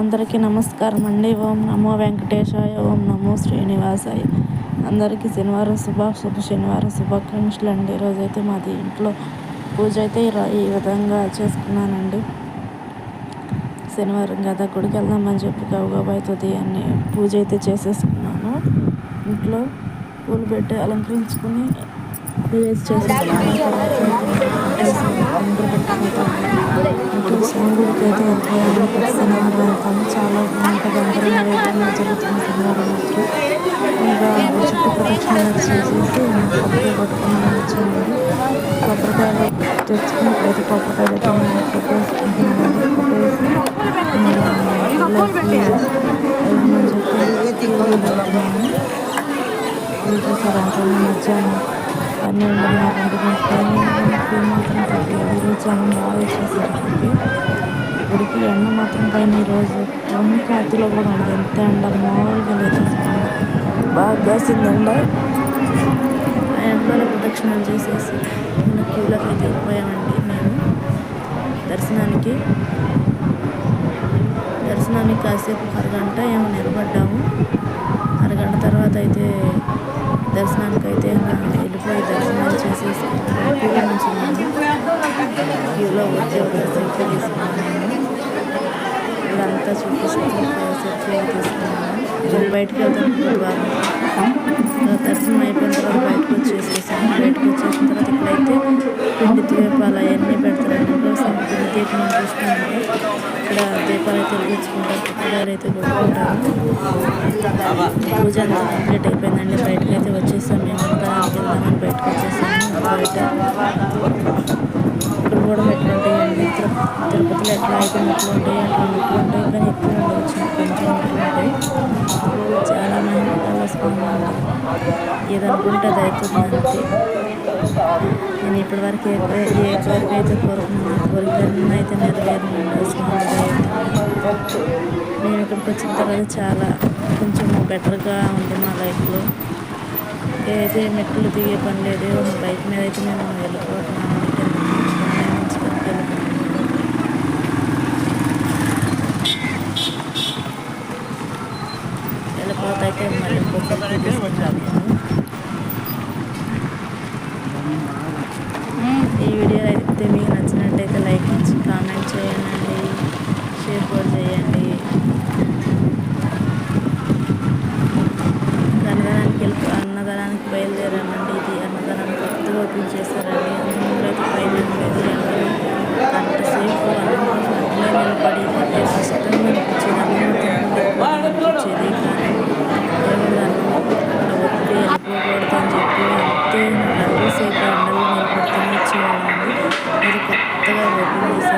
అందరికీ నమస్కారం అండి. ఓం నమో వెంకటేశాయ ఓం నమో శ్రీనివాసాయ. అందరికీ శనివారం శుభ శుభ శనివారం శుభాకాంక్షలు అండి ఈరోజైతే మాది ఇంట్లో పూజ అయితే ఈ విధంగా చేసుకున్నానండి. శనివారం కదా గుడికి వెళ్దామని చెప్పి గబగబా అవుతుంది అని పూజ అయితే చేసేసుకున్నాను. ఇంట్లో పూలు పెట్టి అలంకరించుకొని పూజ చేసేసుకున్నాను అయితే వెళ్ళిపోయాను ప్రతి వెళ్తాము చాలా బాగుంటుంది అందరూ జరుగుతుంది ఇంకా చుట్టూ ప్రదక్షిణ చేసేసి కొబ్బరి కొట్టుకుని వచ్చింది కొబ్బరికాయలు తెచ్చుకుని ఇప్పుడైతే కొబ్బరికాయలు అయితే కొట్టేసుకుంటున్నామండి కొట్టేసి చూసారు అంతా పన్నెండున్నర రెండు గంటలు మాత్రం చాలా బాగా వచ్చేసరికి ఇప్పటికి ఎండ మాత్రం పైన ఈరోజు రెండు కాతిలో కూడా ఉంది ఎంత ఎండ మామూలుగా లేదు. బాగా కాసింది ఎండ. ఆ ఎండలో ప్రదక్షిణాలు చేసేసి క్యూలోకి అయితే మేము దర్శనానికి దర్శనానికి కాసేపు అరగంట ఏమో నిలబడ్డాము. అరగంట తర్వాత అయితే దర్శనానికి అయితే వెళ్ళిపోయి దర్శనాలు చేసేసి క్యూలో నుంచి క్యూలో వచ్చి ఒక సెల్ఫీ తీసుకున్నాను ఇంకా చూపిస్తాను సెల్ఫీ తీసుకున్నాను బయటకు వెళ్తాను బుధవారం దర్శనం అయిపోయిన తర్వాత బయటకు వచ్చేసేసాను బయటకు వచ్చేసిన తర్వాత ఇక్కడైతే పిండి దీపాలు అవన్నీ పెడతారండి కోసం పిండి దీపం చూసుకుంటే ఇక్కడ దీపాలు అయితే వెలిగించుకుంటారు. పుట్టగారు అయితే కొట్టుకుంటారు. పూజ అంతా కంప్లీట్ అయిపోయిందండి. బయటకు అయితే వచ్చేసాం. మేము అంతా వెళ్దామని బయటకు వచ్చేసాము బయట ఇక్కడ కూడా మెట్లు తిరుపతిలో ఎట్లా అయితే మెట్లు ఉంటాయి అట్లా మెట్లు ఉంటాయి కానీ ఎక్కువ ఉండవు చిన్న కొంచెం మెట్లు ఉంటాయి చాలా మంది స్వామి ఏదనుకుంటే అది అవుతుంది అంతే నేను ఇప్పటివరకు ఏ వరకు అయితే కోరుకున్నాను కోరికలన్నీ అయితే నెరవేరిందండి స్వామి నేను ఇక్కడికి వచ్చిన తర్వాత చాలా కొంచెం బెటర్గా ఉంది మా లైఫ్లో అయితే మెట్లు దిగే పని లేదు బైక్ మీద అయితే నేను వెళ్ళిపోతున్నాను అయితే మళ్ళీ ఈ వీడియో అయితే మీకు నచ్చినట్టయితే లైక్ ఇచ్చి కామెంట్ చేయండి షేర్ కూడా చేయండి. అన్నదానానికి వెళ్ళి అన్నదానానికి బయలుదేరామండి. ఇది అన్నదానాన్ని కొత్తగా ఓపెన్ చేశారండి. అందులో అయితే పైన ఉండేది గంట సేపు అన్నం నిలబడి కష్టంగా అంతే